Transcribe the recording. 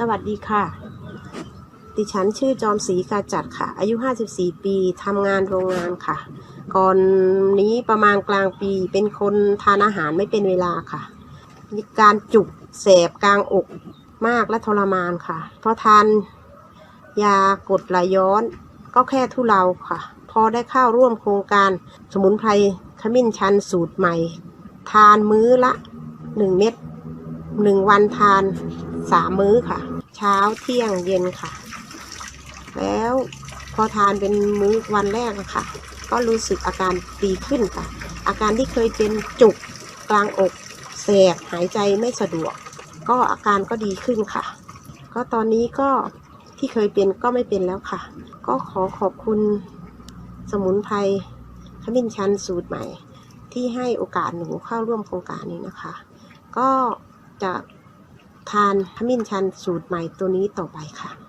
สวัสดีค่ะ ดิฉันชื่อจอมศรีกาจัดค่ะ อายุ 54 ปีทำงานโรงงานค่ะ ก่อนนี้ประมาณกลางปีเป็นคนทานอาหารไม่เป็นเวลาค่ะ มีการจุกแสบกลางอกมากและทรมานค่ะ เพราะทานยากดไหลย้อนก็แค่ทุเลาค่ะ พอได้เข้าร่วมโครงการสมุนไพรขมิ้นชันสูตรใหม่ ทานมื้อละ 1 เม็ดหนึ่งวันทาน สามมื้อค่ะ เช้าเที่ยงเย็นค่ะ แล้วพอทานเป็นมื้อวันแรกค่ะ ก็รู้สึกอาการดีขึ้นค่ะ อาการที่เคยเป็นจุกกลางอกแสบหายใจไม่สะดวก ก็อาการก็ดีขึ้นค่ะ ก็ตอนนี้ก็ที่เคยเป็นก็ไม่เป็นแล้วค่ะ ก็ขอขอบคุณสมุนไพรขมิ้นชันสูตรใหม่ ที่ให้โอกาสหนูเข้าร่วมโครงการนี้นะคะ ก็จะ ทานขมิ้นชันสูตรใหม่ตัวนี้ต่อไปค่ะ